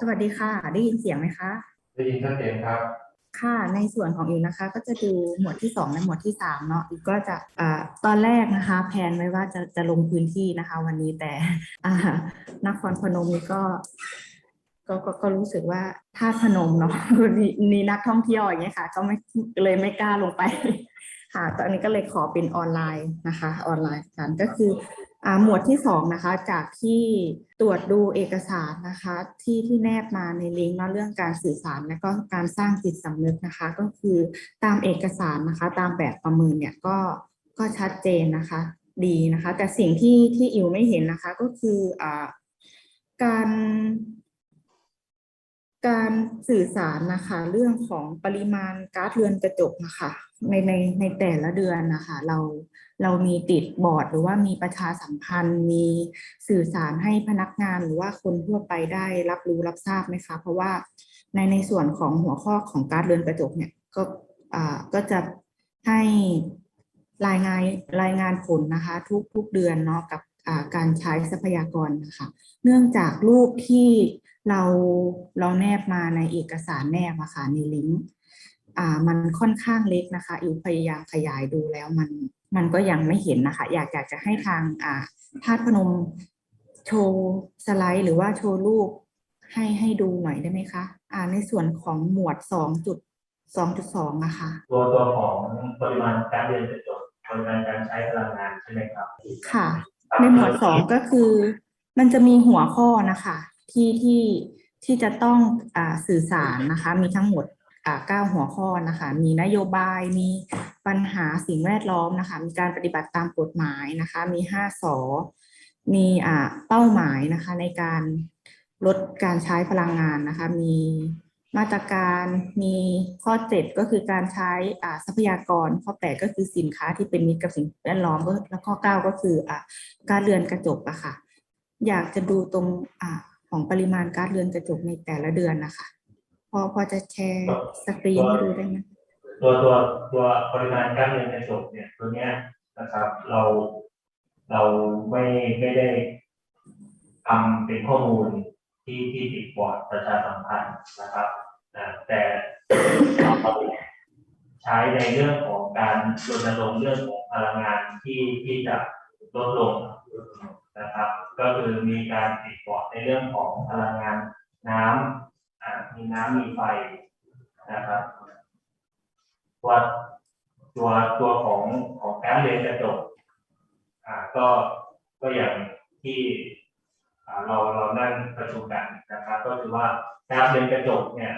สวัสดีค่ะ ได้ยินเสียงไหมคะ ได้ยินชัดเจนครับ ค่ะ ในส่วนของอิวนะคะ ก็จะดูหมวดที่สองและหมวดที่สามเนาะอิวก็จะอ่าตอนแรกนะคะแพลนไว้ว่าจะจะลงพื้นที่นะคะ วันนี้แต่อ่านครพนมนี่ก็ก็ก็ก็รู้สึกว่าท่าตุพนมเนาะมีมีนักท่องเที่ยวอย่างเงี้ยค่ะ ก็ไม่เลยไม่กล้าลงไป ค่ะ ตอนนี้ก็เลยขอเป็นออนไลน์นะคะ ออนไลน์กันก็คืออ่า หมวดที่สองนะคะจากที่ตรวจดูเอกสารนะคะที่ที่แนบมาในลิงก์เนาะเรื่องการสื่อสารและก็การสร้างจิตสำนึกนะคะ ก็คือตามเอกสารนะคะ ตามแบบประเมินเนี่ยก็ก็ชัดเจนนะคะดีนะคะ แต่สิ่งที่ที่อิวไม่เห็นนะคะก็คืออการการสื่อสารนะคะเรื่องของปริมาณก๊าซเรือนกระจกนะคะในในในแต่ละเดือนนะคะ เรา เรามีติดบอร์ดหรือว่ามีประชาสัมพันธ์ มีสื่อสารให้พนักงานหรือว่าคนทั่วไปได้รับรู้รับทราบไหมคะ เพราะว่าในในส่วนของหัวข้อของกาซเรือนกระจกเนี่ยก็อ่าก็จะให้รายงานรายงานผลนะคะ ทุกทุกเดือนเนาะกับอ่าการใช้ทรัพยากรนะคะ เนื่องจากรูปที่เราเราแนบมาในเอกสารแนบอะค่ะในลิงก์อ่ามันค่อนข้างเล็กนะคะอิวพยายามขยายดูแล้วมัน มันก็ยังไม่เห็นนะคะ อยากอยากจะให้ทางอ่าธาตุพนมโชว์สไลด์ หรือว่าโชว์รูปให้ให้ดูหน่อยได้ไหมคะอ่าในส่วนของหมวดสองจุดสองจุดสองอะค่ะตัวตัวของปริมาณการเรียนกระจกปริมาณการใช้พลังงานใช่ไหมครับ ค่ะ ในหมวดสองก็คือ มันจะมีหัวข้อนะคะ ที่ที่ที่จะต้องอ่าสื่อสารนะคะ มีทั้งหมด อ่าเก้าหัวข้อนะคะ มีนโยบาย มีปัญหาสิ่งแวดล้อมนะคะ มีการปฏิบัติตามกฎหมายนะคะ มีห้าสอมีอ่าเป้าหมายนะคะในการลดการใช้พลังงานนะคะ มีมาตรการมีข้อเจ็ดก็คือการใช้อ่าทรัพยากร ข้อแปดก็คือสินค้าที่เป็นมิตรกับสิ่งแวดล้อมแล้วข้อเก้าก็คืออ่าการเรือนกระจกอะค่ะ อยากจะดูตรงอ่าของปริมาณการเรือนกระจกในแต่ละเดือนนะคะ พอพอจะแชร์สกรีนให้ดูได้ไหมตัวตัวตัวปริมาณการเรียนกระจกเนี่ยตัวเนี้ยนะครับ เราเราไม่ไม่ได้ทำเป็นข้อมูลที่ที่ติดบอร์ดประชาสัมพันธ์นะครับอ่าแต่เราใช้ในเรื่องของการรณรงค์เรื่องของพลังงานที่ที่จะลดลงนะครับ ก็คือมีการติดบอร์ดในเรื่องของพลังงานน้ำ อ่ามีน้ำมีไฟนะครับ ตัวตัวตัวของของการเรียนกระจกอ่าก็ก็อย่างที่เราเรานั่งประชุมกันนะครับ ก็คือว่าการเรียนกระจกเนี่ย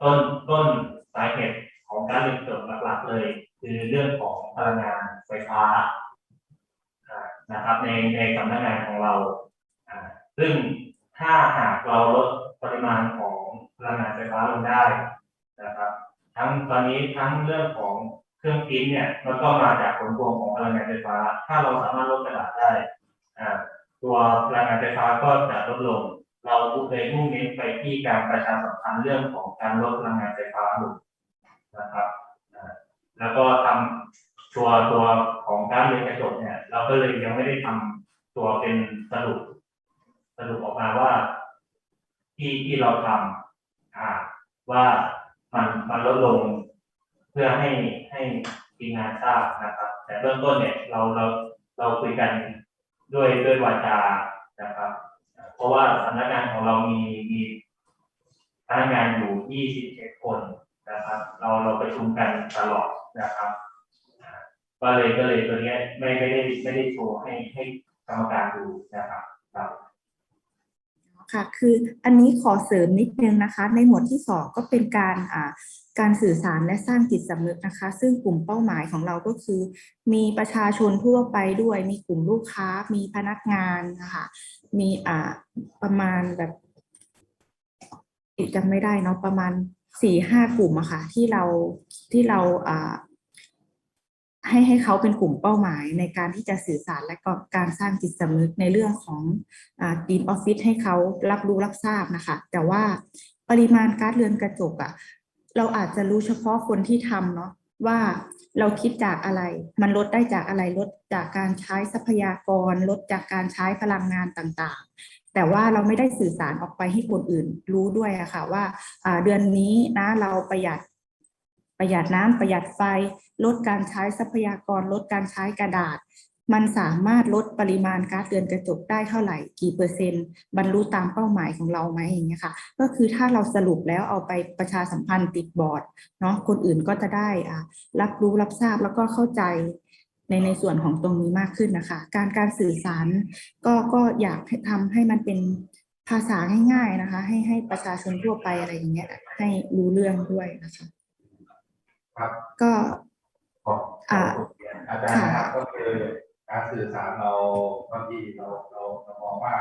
ต้นต้นสาเหตุของการเรียนกระจกหลักๆเลย คือเรื่องของพลังงานไฟฟ้านะครับในในสำนักงานของเราอ่าซึ่ง ถ้าหากเราลดปริมาณของพลังงานไฟฟ้าลงได้นะครับ ทั้งตอนนี้ทั้งเรื่องของเครื่องพิมพ์เนี่ยมันก็มาจากผลพวงของพลังงานไฟฟ้า ถ้าเราสามารถลดกระดาษได้ตัวพลังงานไฟฟ้าก็จะลดลง เราเลยมุ่งเน้นไปที่การประชาสัมพันธ์เรื่องของการลดพลังงานไฟฟ้าลงนะครับแล้วก็ทำตัวตัวของการเรียนกระจกเนี่ย เราก็เลยยังไม่ได้ทำตัวเป็นสรุป สรุปออกมาว่าที่ที่เราทำว่ามันมันลดลง เพื่อให้ให้ทีมงานทราบนะครับ แต่เบื้องต้นเนี่ยเราเราเราคุยกันด้วยด้วยวาจานะครับ เพราะว่าสำนักงานของเรามีมีพนักงานอยู่21คนนะครับ เราเราประชุมกันตลอดนะครับก็เลยก็เลยตัวนี้ไม่ไม่ได้ไม่ได้โชว์ให้ให้กรรมการดูนะครับครับ ค่ะ คืออันนี้ขอเสริมนิดนึงนะคะ ในหมวดที่สองก็เป็นการอ่าการสื่อสารและสร้างจิตสำนึกนะคะ ซึ่งกลุ่มเป้าหมายของเราก็คือ มีประชาชนทั่วไปด้วย มีกลุ่มลูกค้า มีพนักงานนะคะมีอ่าประมาณแบบจำไม่ได้เนาะประมาณสี่ห้ากลุ่มอะค่ะที่เราที่เราอ่า ให้ให้เขาเป็นกลุ่มเป้าหมายในการที่จะสื่อสารและก็การสร้างจิตสำนึกในเรื่องของทีมออฟฟิศให้เขารับรู้รับทราบนะคะ แต่ว่าปริมาณก๊าซเรือนกระจกอะเราอาจจะรู้เฉพาะคนที่ทำเนาะว่าเราคิดจากอะไร มันลดได้จากอะไรลดจากการใช้ทรัพยากร ลดจากการใช้พลังงานต่างๆ แต่ว่าเราไม่ได้สื่อสารออกไปให้คนอื่นรู้ด้วยอะค่ะว่าเดือนนี้นะเราประหยัด ประหยัดน้ำประหยัดไฟ ลดการใช้ทรัพยากร ลดการใช้กระดาษ มันสามารถลดปริมาณก๊าซเรือนกระจกได้เท่าไหร่กี่เปอร์เซ็นต์ บรรลุตามเป้าหมายของเราไหมอย่างเงี้ยค่ะ ก็คือถ้าเราสรุปแล้วเอาไปประชาสัมพันธ์ติดบอร์ดเนาะคนอื่นก็จะได้อ่ารับรู้รับทราบแล้วก็เข้าใจในในส่วนของตรงนี้มากขึ้นนะคะ การการสื่อสารก็ก็อยากให้ทำให้มันเป็นภาษาง่าย ๆนะคะ ให้ให้ประชาชนทั่วไปอะไรอย่างเงี้ยให้รู้เรื่องด้วยนะคะ ครับก็ขอบอ่าขอบคุณอาจารย์นะครับก็คือการสื่อสารเราบางทีเราเราเรามองว่า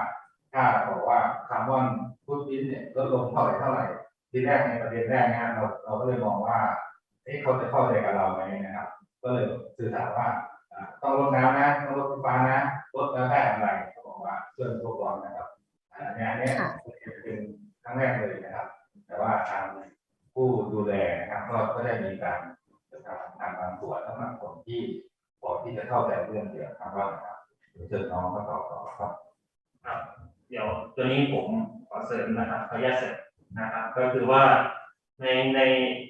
ถ้าบอกว่าคาร์บอนฟุตพิ้นเนี่ยลดลงเท่าไหร่เท่าไหร่ทีแรกในประเด็นแรกนะฮะเราเราก็เลยมองว่าเอ๊ะเขาจะเข้าใจกับเราไหมนะครับ ก็เลยสื่อสารว่าอ่าต้องลดน้ำนะต้องลดไฟฟ้านะลดแล้วได้อะไรเขาบอกว่าเรื่องโลกร้อนนะครับอันนี้อันเนี้ยค่ะเป็นครั้งแรกเลยนะครับ ตัวนี้ผมขอเสริมนะครับขออนุญาตเสริมนะครับ ก็คือว่าในใน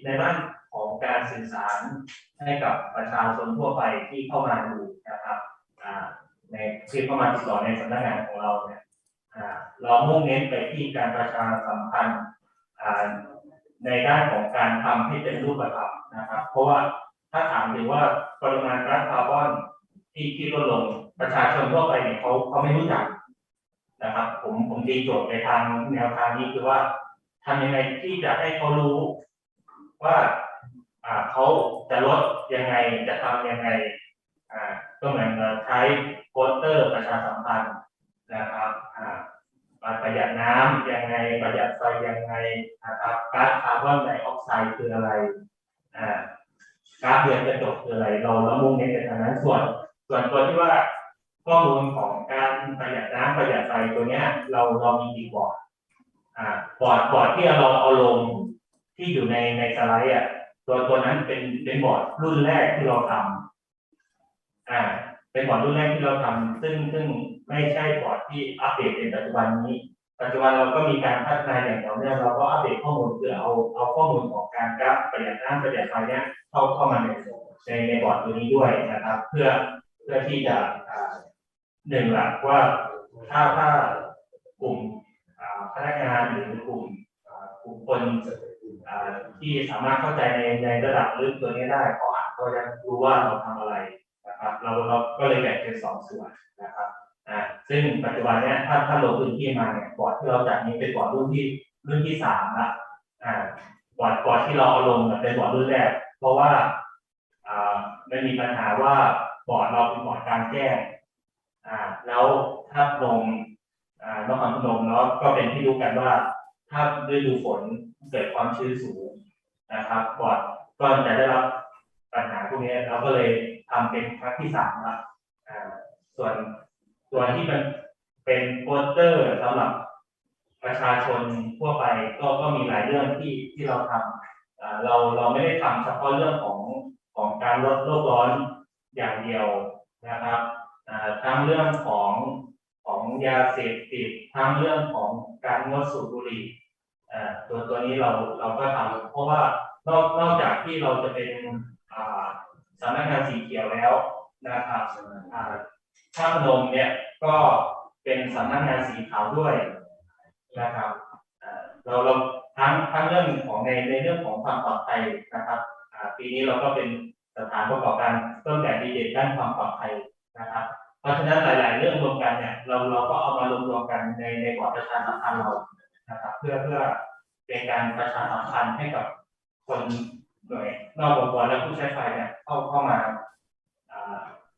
ในด้านของการสื่อสารให้กับประชาชนทั่วไปที่เข้ามาดูนะครับในที่เข้ามาติดต่อในสำนักงานของเราเนี่ยเรามุ่งเน้นไปที่การประชาสัมพันธ์ในด้านของการทำให้เป็นรูปธรรมนะครับ เพราะว่าถ้าถามถึงว่าปริมาณก๊าซคาร์บอนที่ที่ลดลงประชาชนทั่วไปเนี่ยเขาเขาไม่รู้จัก นะครับ ผมผมตีโจทย์ในทางแนวทางนี้คือว่าทำยังไงที่จะให้เขารู้ว่าอ่าเขาจะลดยังไงจะทำยังไงอ่าก็เหมือนเราใช้โปสเตอร์ประชาสัมพันธ์นะครับอ่าประหยัดน้ำยังไงประหยัดไฟยังไงนะครับก๊าซคาร์บอนไดออกไซด์คืออะไรอ่าก๊าซเรือนกระจกคืออะไรเราเรามุ่งเน้นในทางนั้นส่วน ส่วนตัวที่ว่า ข้อมูลของการประหยัดน้ำประหยัดไฟตัวเนี้ย เราเรามีดีบอร์ดอ่าบอร์ดบอร์ดที่เราเอาลงที่อยู่ในในสไลด์อะตัวตัวนั้นเป็นเป็นบอร์ดรุ่นแรกที่เราทำอ่า เป็นบอร์ดรุ่นแรกที่เราทำซึ่งซึ่งไม่ใช่บอร์ดที่อัปเดตในปัจจุบันนี้ ปัจจุบันเราก็มีการพัฒนาอย่างต่อเนื่องเราก็อัปเดตข้อมูลคือเอาเอาข้อมูลของการกราฟประหยัดน้ำประหยัดไฟเนี้ยเข้าเข้ามาในในในบอร์ดตัวนี้ด้วยนะครับ เพื่อเพื่อที่จะ หนึ่งหลักว่าถ้าถ้ากลุ่มพนักงานหรือกลุ่มกลุ่มคนที่สามารถเข้าใจในในระดับลึกตัวนี้ได้เขาอาจก็จะรู้ว่าเราทำอะไรนะครับ เราเราก็เลยแบ่งเป็นสองส่วนนะครับอ่าซึ่งปัจจุบันเนี้ยถ้าถ้าลงพื้นที่มาเนี่ยบอร์ดที่เราจัดนี้เป็นบอร์ดรุ่นที่รุ่นที่สามละอ่าบอร์ดบอร์ดที่เราเอาลงเป็นบอร์ดรุ่นแรก เพราะว่าอ่าไม่มีปัญหาว่าบอร์ดเราเป็นบอร์ดกลารแจ้ง แล้วถ้าลงนครพนมเนาะก็เป็นที่รู้กันว่า ถ้าฤดูฝนเกิดความชื้นสูงนะครับบอร์ดก็จะได้รับปัญหาพวกนี้เราก็เลยทำเป็นครั้งที่สามละส่วนส่วนที่มันเป็นโปสเตอร์สำหรับประชาชนทั่วไปก็ก็มีหลายเรื่องที่ที่เราทำอ่าเราเราไม่ได้ทำเฉพาะเรื่องของของการลดโลกร้อนอย่างเดียวนะครับ ทั้งเรื่องของของยาเสพติดทั้งเรื่องของการงดสูบบุหรี่ตัวตัวนี้เราเราก็ทำเพราะว่านอกนอกจากที่เราจะเป็นอ่าสำนักงานสีเขียวแล้วนะครับอ่าท่าพนมเนี่ยก็เป็นสำนักงานสีขาวด้วยนะครับเราเราทั้งทั้งเรื่องของในในเรื่องของความปลอดภัยนะครับปีนี้เราก็เป็นสถานประกอบการต้นแบบดีเด่นด้านความปลอดภัยนะครับ ราะฉะนั้นหลาย ๆ เรื่องรวมกันเนี่ยเราเราก็เอามารวมรวมกันในในบอร์ดประชาสัมพันธ์เรานะครับ เพื่อเพื่อเป็นการประชาสัมพันธ์ให้กับคนหน่วยนอกองค์กรและผู้ใช้ไฟเนี่ยเข้าเข้ามา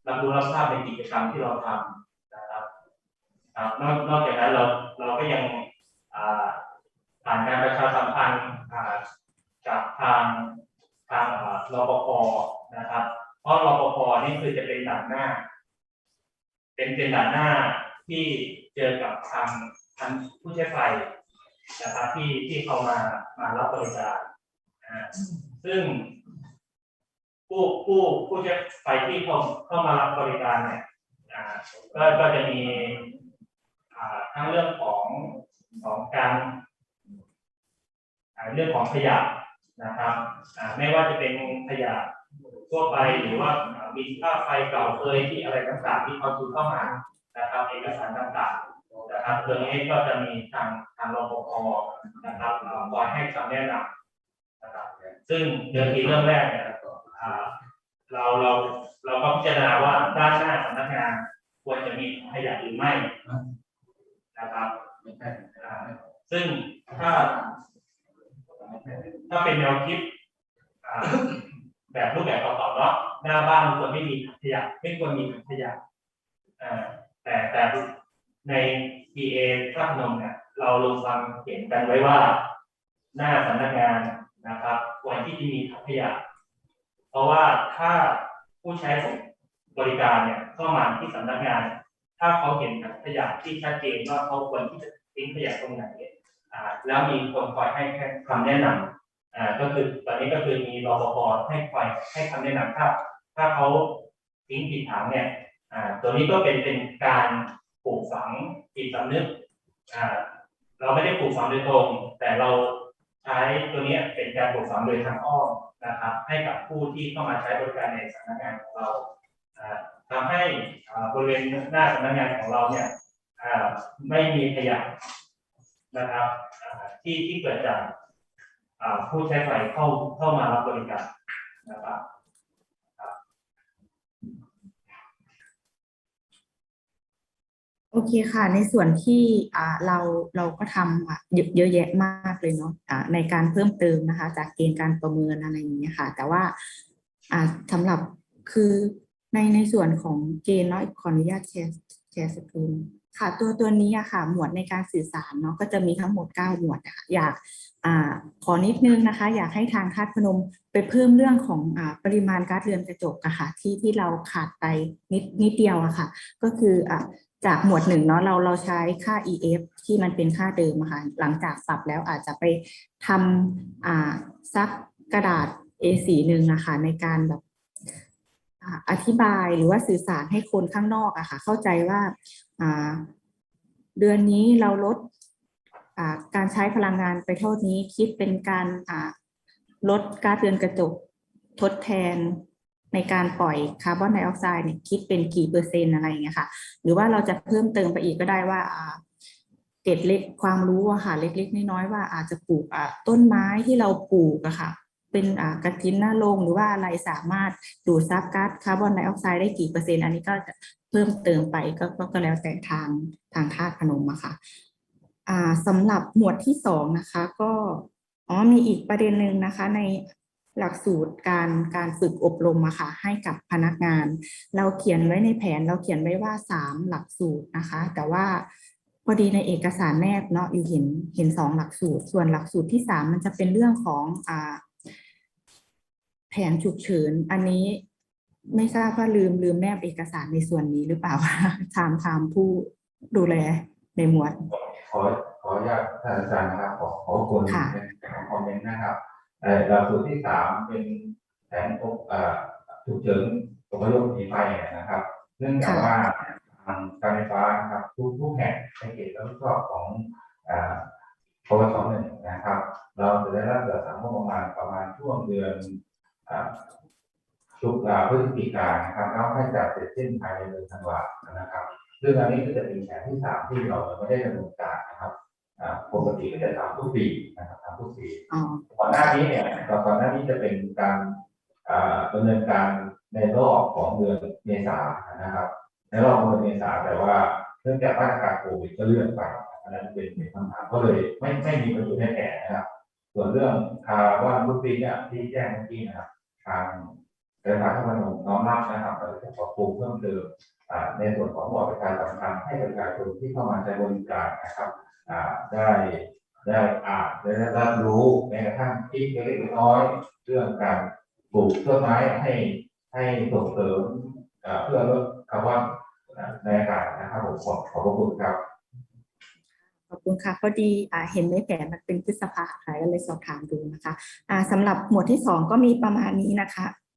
รับรู้รับทราบในกิจกรรมที่เราทำนะครับนอกนอกจากนั้นเราเราก็ยังผ่านการประชาสัมพันธ์อ่าจากทางทางรปภนะครับ เพราะรปภนี่คือจะเป็นด่านหน้า เป็นเป็นด่านหน้าที่เจอกับทางทางผู้ใช้ไฟนะครับที่ที่เขามามารับบริการนะซึ่งผู้ผู้ผู้ใช้ไฟที่เขาเข้ามารับบริการเนี่ยอ่าก็ก็จะมีอ่าทั้งเรื่องของของการอ่าเรื่องของขยะนะครับอ่าไม่ว่าจะเป็นขยะทั่วไปหรือว่า มีค่าไฟเก่าเคยที่อะไรต่างๆ ที่เขาซื้อเข้ามานะครับเอกสารต่างๆนะครับตัวนี้ก็จะมีทางทางรปภนะครับอ่าคอยให้คำแนะนำนะครับซึ่งเดิมทีเริ่มแรกเนี่ยเราเราเราก็พิจารณาว่าด้านหน้าสำนักงานควรจะมีขยะหรือไม่นะครับซึ่งถ้าถ้าเป็นแนวคิดอ่า แบบรูปแบบเก่าๆเนาะหน้าบ้านควรไม่มีถังขยะไม่ควรมีถังขยะอ่าแต่แต่ใน PA ท่าพนมเนี่ยเราลงความเห็นกันไว้ว่า หน้าสำนักงานนะครับควรที่จะมีถังขยะ เพราะว่าถ้าผู้ใช้บริการเนี่ยเข้ามาที่สำนักงาน ถ้าเขาเห็นถังขยะที่ชัดเจนว่าเขาควรที่จะทิ้งขยะตรงไหนแล้วมีคนคอยให้คำแนะนำ อ่าก็คือตอนนี้ก็คือมีรปภให้คอยให้คำแนะนำถ้าถ้าเขาทิ้งผิดถังเนี่ยอ่าตัวนี้ก็เป็นเป็นการปลูกฝังจิตสำนึกอ่าเราไม่ได้ปลูกฝังโดยตรง แต่เราใช้ตัวนี้เป็นการปลูกฝังโดยทางอ้อมนะครับ ให้กับผู้ที่เข้ามาใช้บริการในสำนักงานของเราอ่าทำให้บริเวณหน้าสำนักงานของเราเนี่ยไม่มีขยะนะครับที่ที่เกิดจาก ผู้ใช้ไฟเข้าเข้ามารับบริการนะครับโอเคค่ะ ในส่วนที่เราเราก็ทำอะเยอะแยะมากเลยเนาะในการเพิ่มเติมนะคะ จากเกณฑ์การประเมินอะไรอย่างเงี้ยค่ะ แต่ว่าอ่าสำหรับคือในในส่วนของเกณฑ์เนาะขออนุญาตแชร์แชร์สกรีน ค่ะตัวตัวนี้อะค่ะ หมวดในการสื่อสารเนาะก็จะมีทั้งหมดเก้าหมวดนะคะอยากอขอนิดนึงนะคะ อยากให้ทางคาดพนมไปเพิ่มเรื่องของอปริมาณก๊าซเรือนกระจกอะค่ะที่ที่เราขาดไปนิดนิดเดียวอะค่ะ ก็คืออจากหมวดหนึ่งเนาะเราเราใช้ค่า EF ที่มันเป็นค่าเดิมอะค่ะหลังจากปรับแล้วอาจจะไปทำซักกระดาษ A4 หนึ่งอะค่ะในการแบบอธิบายหรือว่าสื่อสารให้คนข้างนอกอะค่ะ เข้าใจว่า เดือนนี้เราลดการใช้พลังงานไปเท่านี้คิดเป็นการลดก๊าซเรือนกระจกทดแทนในการปล่อยคาร์บอนไดออกไซด์เนี่ยคิดเป็นกี่เปอร์เซ็นต์อะไรอย่างเงี้ยค่ะ หรือว่าเราจะเพิ่มเติมไปอีกก็ได้ว่าเกร็ดเล็กความรู้อะค่ะเล็กๆน้อยๆว่าอาจจะปลูกต้นไม้ที่เราปลูกอะค่ะ เป็นกระถินหน้าลงหรือว่าอะไรสามารถดูดซับก๊าซคาร์บอนไดออกไซด์ได้กี่เปอร์เซ็นต์อันนี้ก็เพิ่มเติมไปก็ก็ก็แล้วแต่ทางทางธาตุพนมอะค่ะอ่าสำหรับหมวดที่สองนะคะก็อ๋อมีอีกประเด็นหนึ่งนะคะในหลักสูตรการการฝึกอบรมอะค่ะให้กับพนักงาน เราเขียนไว้ในแผนเราเขียนไว้ว่าสามหลักสูตรนะคะ แต่ว่าพอดีในเอกสารแนบเนาะอยู่เห็นเห็นสองหลักสูตร ส่วนหลักสูตรที่สามมันจะเป็นเรื่องของอ่า แผนฉุกเฉิน อันนี้ไม่ทราบว่าลืมลืมแนบเอกสารในส่วนนี้หรือเปล่าถามถามผู้ดูแลในหมวด ขอขออนุญาตท่านอาจารย์นะครับขอขอควรค่ะในคอมเมนต์นะครับเอ่อหลักสูตรที่สามเป็นแผนอบเอ่อฉุกเฉินอพยพหนีไฟนะครับ เนื่องจากว่าทางการไฟฟ้านะครับทุกทุกแห่งในเขตรับผิดชอบของอ่าปวสหนึ่งนะครับ เราจะได้รับจัดสรรงบประมาณประมาณช่วงเดือน อ่าตุลาพฤศจิกายนนะครับแล้วให้จัดเสร็จสิ้นภายในเดือนธันวาคมนะครับซึ่งอันนี้ก็จะเป็นแผนที่สามที่เราไม่ได้ดำเนินการนะครับอ่าปกติก็จะทำทุกปีนะครับทำทุกปีอ๋อก่อนหน้านี้เนี่ยก่อนหน้านี้จะเป็นการอ่าดำเนินการในรอบของเดือนเมษายนนะครับ ในรอบของเดือนเมษายนแต่ว่าเนื่องจากมาตรการโควิดก็เลื่อนไปอันนั้นเป็นเป็นคำถามก็เลยไม่ไม่มีประโยชน์แน่แก่นะครับ ส่วนเรื่องคาร์บอนฟุตปรินท์เนี่ยที่แจ้งเมื่อกี้นะครับ ทางการไฟฟ้าทั้งหมน้อมรับนะครับเราจะปรับปรุงเพิ่มเติมในส่วนของบอร์ดประชาสัมพันธ์ให้ประชาชนที่เข้ามาใช้บริการนะครับได้ได้อ่านได้รับรู้แม้กระทั่งที่เล็กน้อยเรื่องการปลูกต้นไม้ให้ให้ส่งเสริมเพื่อลดคาร์บอนในอากาศนะครับผมขอบขอบพระคุณครับ ขอบคุณค่ะพอดีอ่าเห็นในแผนมันเป็นพฤษภาค่ะก็เลยสอบถามดูนะคะอ่าสำหรับหมวดที่สองก็มีประมาณนี้นะคะ